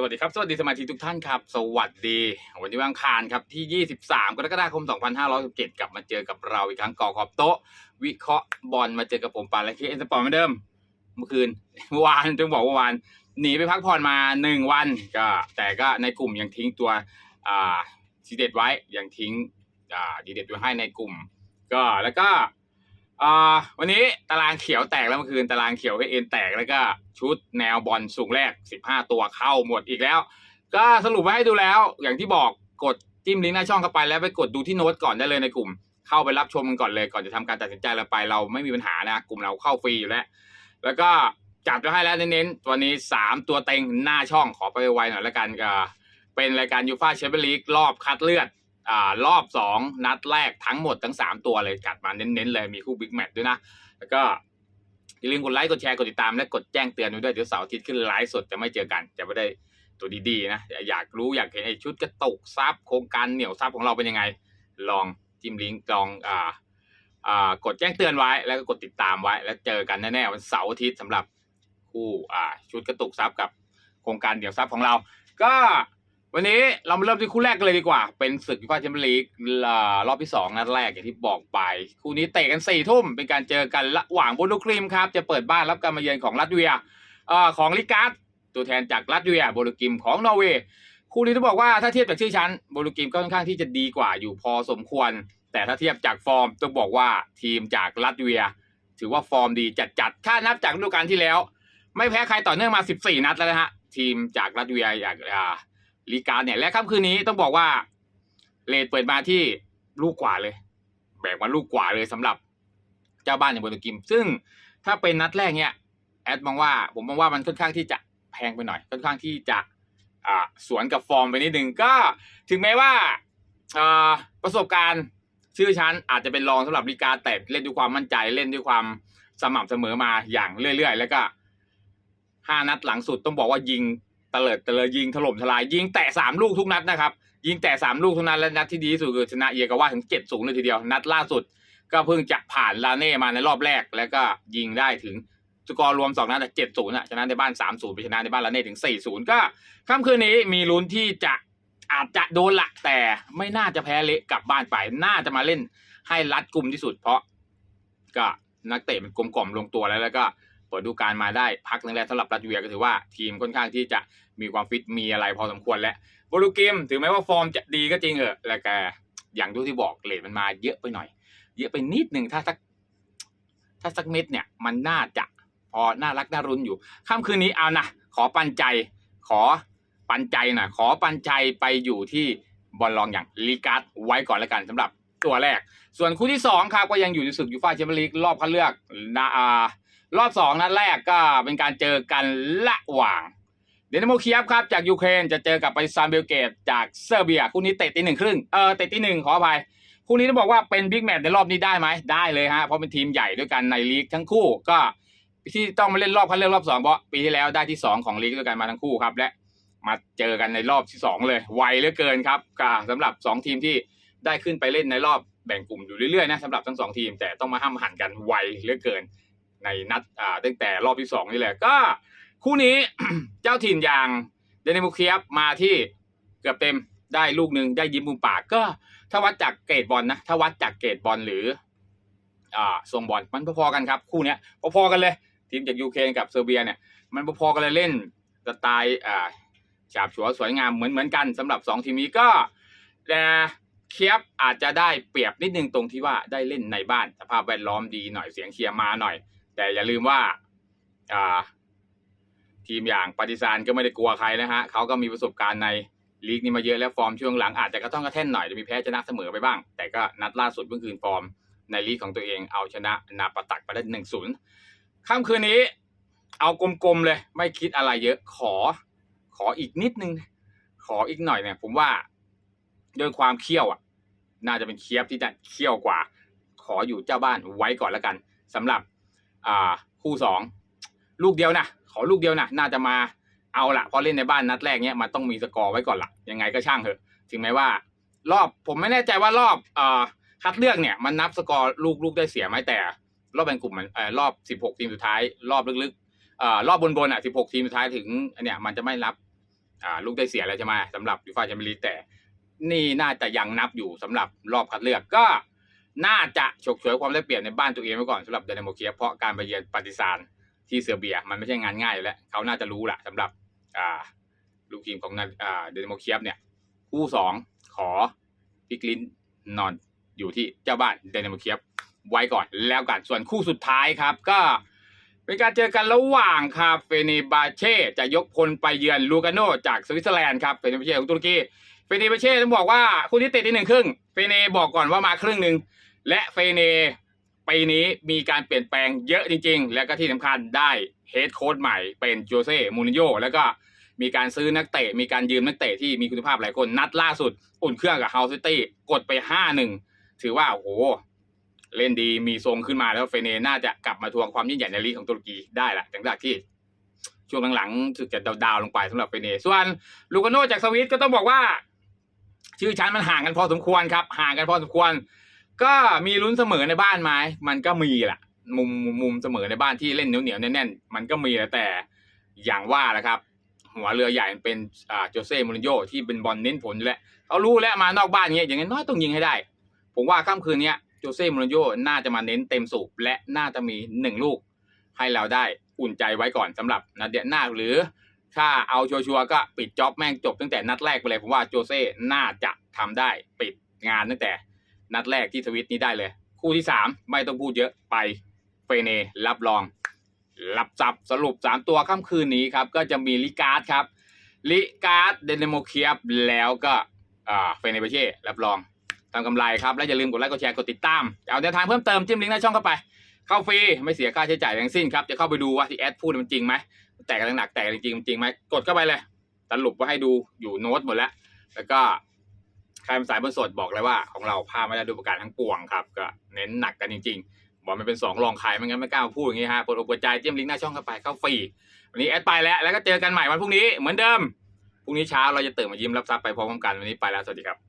สวัสดีครับ สวัสดีสมาชิกทุกท่านครับ สวัสดี วันนี้วันอังคารครับที่ 23 กรกฎาคม 2567กลับมาเจอกับเราอีกครั้งก่อขอบโต๊ะ วิเคราะห์บอลมาเจอกับผมปาและคีเอ็นสปอร์ตเหมือนเดิม เมื่อคืนเมื่อวานต้องบอกว่าเมื่อวานหนีไปพักผ่อนมา 1 วันก็แต่ก็ในกลุ่มยังทิ้งตัวอ่าดีเด็ดไว้ยังทิ้งอ่าดีเด็ดไว้ให้ในกลุ่ม ก็แล้วก็ อ่าวันนี้ตารางเขียวแตกแล้วเมื่อคืนตารางเขียวให้เอ็นแตกแล้วก็ชุดแนวบอลสูงแรก 15 ตัวเข้าหมดอีกแล้ว ก็สรุปมาให้ดูแล้ว อย่างที่บอกกดจิ้มลิงก์หน้าช่องเข้าไปแล้วไปกดดูที่โน้ตก่อนได้เลยในกลุ่ม เข้าไปรับชมกันก่อนเลยก่อนจะทำการตัดสินใจเราไปเราไม่มีปัญหานะ กลุ่มเราเข้าฟรีอยู่แล้ว แล้วก็จัดไว้ให้แล้วเน้นๆวันนี้ 3 ตัวเต็งหน้าช่องขอไปไวหน่อยละกันก็เป็นรายการยูฟ่าแชมเปี้ยนลีกรอบคัดเลือด รอบ 2 นัดแรกทั้งหมดทั้ง 3 ตัวเลยจัดมาเน้นๆเลยมีคู่บิ๊กแมตช์ด้วยนะ แล้วก็อย่าลืมกดไลค์กดแชร์กดติดตามและกดแจ้งเตือนไว้ด้วยเดี๋ยวเสาร์อาทิตย์ขึ้นไลฟ์สดจะไม่เจอกันจะไม่ได้ตัวดีๆนะอยากรู้อยากเห็นไอ้ชุดกระตุกซับโครงการเหนียวซับของเราเป็นยังไง ลองจิ้มลิงก์ลองอ่าอ่ากดแจ้งเตือนไว้แล้วก็กดติดตามไว้ แล้วเจอกันแน่ๆวันเสาร์อาทิตย์สำหรับคู่อ่าชุดกระตุกซับกับโครงการเดี่ยวซับของเรา ก็ วันนี้เรามาเริ่มที่คู่แรกกันเลยดีกว่า เป็นศึกยูฟ่าแชมเปี้ยนลีกรอบที่สองนัดแรกอย่างที่บอกไป คู่นี้เตะกันสี่ทุ่มเป็นการเจอกันระหว่างบุรุครีมครับ จะเปิดบ้านรับการมาเยือนของลัตเวียอของลิการ์ดตัวแทนจากลัตเวียบุรุกิมของนอร์เวย์คู่นี้ต้องบอกว่าถ้าเทียบจากชื่อชั้นบุรุกิมก็ค่อนข้างที่จะดีกว่าอยู่พอสมควร แต่ถ้าเทียบจากฟอร์มต้องบอกว่าทีมจากลัตเวีย ถือว่าฟอร์มดีจัดๆถ้านับจากฤดูกาลที่แล้ว ไม่แพ้ใครต่อเนื่องมา 14 นัดแล้วนะฮะทีมจากรัสเวียอย่างอ่า ลีการเนี่ย และค่ำคืนนี้ต้องบอกว่าเลดเปิดมาที่ลูกกว่าเลย แบกมาลูกกว่าเลยสำหรับเจ้าบ้านอย่างโบรกิม ซึ่งถ้าเป็นนัดแรกเนี่ยแอดมองว่า ผมมองว่ามันค่อนข้างที่จะแพงไปหน่อย ค่อนข้างที่จะอ่าสวนกับฟอร์มไปนิดนึงก็ถึงแม้ว่าอ่าประสบการณ์ชื่อชั้นอาจจะเป็นรองสำหรับลีการแต่เล่นด้วยความมั่นใจเล่นด้วยความสม่ำเสมอมาอย่างเรื่อยๆ แล้วก็ห้านัดหลังสุดต้องบอกว่ายิง เตลิดเตลิยิงถล่มทลาย ยิงแตะสามลูกทุกนัดนะครับ ยิงแตะสามลูกทุกนัดและนัดที่ดีที่สุดคือชนะเยกาว่าถึงเจ็ดศูนย์เลยทีเดียวนัดล่าสุด ก็เพิ่งจะผ่านลาเน่มาในรอบแรก แล้วก็ยิงได้ถึงสกอร์รวมสองนัดเจ็ดศูนย์ะชนะในบ้านสามศูนย์ไปชนะในบ้านลาเน่ถึงสี่ศูนย์ก็ค่ำคืนนี้มีลุ้นที่จะอาจจะโดนละแต่ไม่น่าจะแพ้เละกลับบ้านไปน่าจะมาเล่นให้รัดกลุ่มที่สุด เพราะก็นักเตะมันกลมกล่อมลงตัวแล้วแล้วก็ เปิดดูการมาได้พักนึงแล้วสำหรับรัสเวียก็ถือว่าทีมค่อนข้างที่จะมีความฟิตมีอะไรพอสมควรแล้วโบรูกิมถึงแม้ว่าฟอร์มจะดีก็จริงเหอะแล้วก็อย่างที่บอกเลทมันมาเยอะไปหน่อย เยอะไปนิดหนึ่งถ้าสักถ้าสักเม็ดเนี่ยมันน่าจะพอน่ารักน่ารุนอยู่ค่ำคืนนี้เอานะขอปันใจ ขอปันใจหน่อยขอปันใจไปอยู่ที่บอลลองอย่างลีการ์ดไว้ก่อนแล้วกันสำหรับตัวแรก ส่วนคู่ที่สองครับก็ยังอยู่ในศึกยูฟ่าแชมเปี้ยนลีกรอบคัดเลือกนะอ่า รอบสองนัดแรกก็เป็นการเจอกันระหว่าง เดนโมเคียฟครับจากยูเครนจะเจอกับไปซานเบลเกตจากเซอร์เบีย คู่นี้เตะตีหนึ่งครึ่งเออเตะตีหนึ่งขออภัย คู่นี้ต้องบอกว่าเป็นบิ๊กแมตช์ในรอบนี้ได้ไหมได้เลยฮะเพราะเป็นทีมใหญ่ด้วยกันในลีกทั้งคู่ก็ที่ต้องมาเล่นรอบคัดเลือกรอบสองเพราะปีที่แล้วได้ที่สองของลีกด้วยกันมาทั้งคู่ครับและมาเจอกันในรอบที่สองเลยไวเหลือเกินครับก็สำหรับสองทีมที่ได้ขึ้นไปเล่นในรอบแบ่งกลุ่มอยู่เรื่อยๆนะสำหรับทั้งสองทีมแต่ต้องมาห้ามหันกันไวเหลือเกิน ในนัดอ่าตั้งแต่รอบที่สองนี่แหละ ก็คู่นี้เจ้าถิ่นอย่างเดนิมุเคียบมาที่เกือบเต็มได้ลูกหนึ่งได้ยิ้มมุมปากก็ถ้าวัดจากเกรดบอลนะถ้าวัดจากเกรดบอลหรืออ่าทรงบอลมันพอๆกันครับ คู่เนี้ยพอๆกันเลย ทีมจากยูเครนกับเซอร์เบียเนี่ยมันพอๆกันเลยเล่นสไตล์อ่าฉาบฉวยสวยงามเหมือนเหมือนกันสำหรับสองทีมนี้ก็แต่เคียบอาจจะได้เปรียบนิดนึงตรงที่ว่าได้เล่นในบ้านสภาพแวดล้อมดีหน่อยเสียงเชียร์มาหน่อย แต่อย่าลืมว่าอ่าทีมอย่างปาฏิซานก็ไม่ได้กลัวใครนะฮะเขาก็มีประสบการณ์ในลีกนี้มาเยอะแล้วฟอร์มช่วงหลังอาจจะกระต้องกระแท่นหน่อยจะมีแพ้ชนะเสมอไปบ้าง แต่ก็นัดล่าสุดเมื่อคืนฟอร์มในลีกของตัวเองเอาชนะนาปตักไปได้หนึ่งศูนย์ค่ำคืนนี้ เอากลมๆเลย ไม่คิดอะไรเยอะขอ ขออีกนิดนึง ขออีกหน่อยเนี่ย ผมว่าด้วยความเคี่ยวอะ น่าจะเป็นเคียบที่จะเคี่ยวกว่า ขออยู่เจ้าบ้านไว้ก่อนแล้วกันสำหรับ อ่าคู่สองลูกเดียวนะขอลูกเดียวนะน่าจะมาเอาละพอเล่นในบ้านนัดแรกเนี้ยมันต้องมีสกอร์ไว้ก่อนละยังไงก็ช่างเถอะ ถึงแม้ว่า รอบผมไม่แน่ใจว่ารอบเอ่อคัดเลือกเนี่ยมันนับสกอร์ลูกลูกได้เสียไหมแต่ รอบแบ่งกลุ่มมันเอ่อรอบ16ทีมสุดท้าย รอบลึกๆเอ่อรอบบนๆอะ16ทีมสุดท้ายถึงเนี้ยมันจะไม่รับอ่าลูกได้เสียแล้วใช่ไหมสำหรับยูฟ่าแชมเปี้ยนลีกแต่ นี่น่าจะยังนับอยู่สำหรับรอบคัดเลือกก็ น่าจะฉกฉวยความได้เปรียบในบ้านตัวเองไว้ก่อนสำหรับเดนโมเคียเพราะการไปเยือนปาร์ติซานที่เซอร์เบีย มันไม่ใช่งานง่ายอยู่แล้วเขาน่าจะรู้แหละสำหรับลูกทีมของนาอ่าเดนโมเคียเนี่ยคู่สองขอพิกลินนอนอยู่ที่เจ้าบ้านเดนโมเคียไว้ก่อนแล้วกันส่วนคู่สุดท้ายครับก็เป็นการเจอกันระหว่างคาเฟเนบาเช่จะยกพลไปเยือนลูกาโนจากสวิตเซอร์แลนด์ครับเฟเนบาเช่ของตุรกีเฟเนเบเช่ต้องบอกว่าคู่นี้ติดที่หนึ่งครึ่งเฟเนบอกก่อนว่ามาครึ่งหนึ่ง และเฟเนปีนี้มีการเปลี่ยนแปลงเยอะจริง ๆ แล้วก็ที่สำคัญได้เฮดโค้ชใหม่เป็นโจเซ่มูรินโญ่แล้วก็มีการซื้อนักเตะ มีการยืมนักเตะที่มีคุณภาพหลายคนนัดล่าสุด อุ่นเครื่องกับเฮาซิตี้กดไปห้าหนึ่งถือว่าโอ้โห เล่นดีมีทรงขึ้นมาแล้วเฟเนน่าจะกลับมาทวงความยิ่งใหญ่ในลีกของตุรกีได้ละหลังจากที่ช่วงหลังๆรู้สึกจะดาวๆลงไปสำหรับเฟเนส่วนลูกาโนจากสวิตก็ต้องบอกว่า ชื่อชั้นมันห่างกันพอสมควรครับ ห่างกันพอสมควร ก็มีลุ้นเสมอในบ้านไหมมันก็มีแหละมุมมุมเสมอในบ้านที่เล่นเหนียวเหนียวแน่นๆมันก็มีแแต่อย่างว่าแหละครับ หัวเรือใหญ่เป็นอ่าโจเซ่มูรินโญ่ที่เป็นบอลเน้นผลแล้วเขารู้แล้วมานอกบ้านเงี้ยอย่างน้อยต้องยิงให้ได้ ผมว่าค่ำคืนนี้โจเซ่มูรินโญ่น่าจะมาเน้นเต็มสูบและน่าจะมีหนึ่งลูก ให้เราได้อุ่นใจไว้ก่อนสำหรับนัดเดียหน้าหรือ ถ้าเอาชัวร์ก็ปิดจ็อบแม่งจบตั้งแต่นัดแรกไปเลยผมว่าโจเซ่น่าจะทำได้ปิดงานตั้งแต่ นัดแรกที่ทวิตนี้ได้เลย คู่ที่สามไม่ต้องพูดเยอะไปเฟเนรับรองรับจับสรุปสามตัวค่ำคืนนี้ครับ ก็จะมีลิการ์ดครับลิการ์ดเดนโมเคียบแล้วก็เฟเนเบเช่รับรองทำกำไรครับ และอย่าลืมกดไลค์กดแชร์กดติดตาม เอาแนวทางเพิ่มเติมจิ้มลิงก์หน้าช่องเข้าไป เข้าฟรีไม่เสียค่าใช้จ่ายทั้งสิ้นครับ จะเข้าไปดูว่าที่แอดพูดมันจริงไหมแตกกันหนักแตกจริงจริงไหมกดเข้าไปเลยสรุปไว้ให้ดูอยู่โน้ตหมดแล้ว แล้วก็ ครเป็นสายบนสดบอกเลยว่า ของเราพาไม่ได้ดูประการทั้งปวงครับก็เน้นหนักกันจริง ๆ บอกมันเป็นสองรองใครไม่งั้นไม่กล้ามาพูดอย่างนี้ฮะกดอกกดใจจิ้มลิงก์หน้าช่องเข้าไปเข้าฟรีวันนี้แอดไปแล้วแล้วก็เจอกันใหม่วันพรุ่งนี้เหมือนเดิมพรุ่งนี้เช้าเราจะตื่นมายิ้มรับทรัพย์ไปพร้อมกันวันนี้ไปแล้วสวัสดีครับ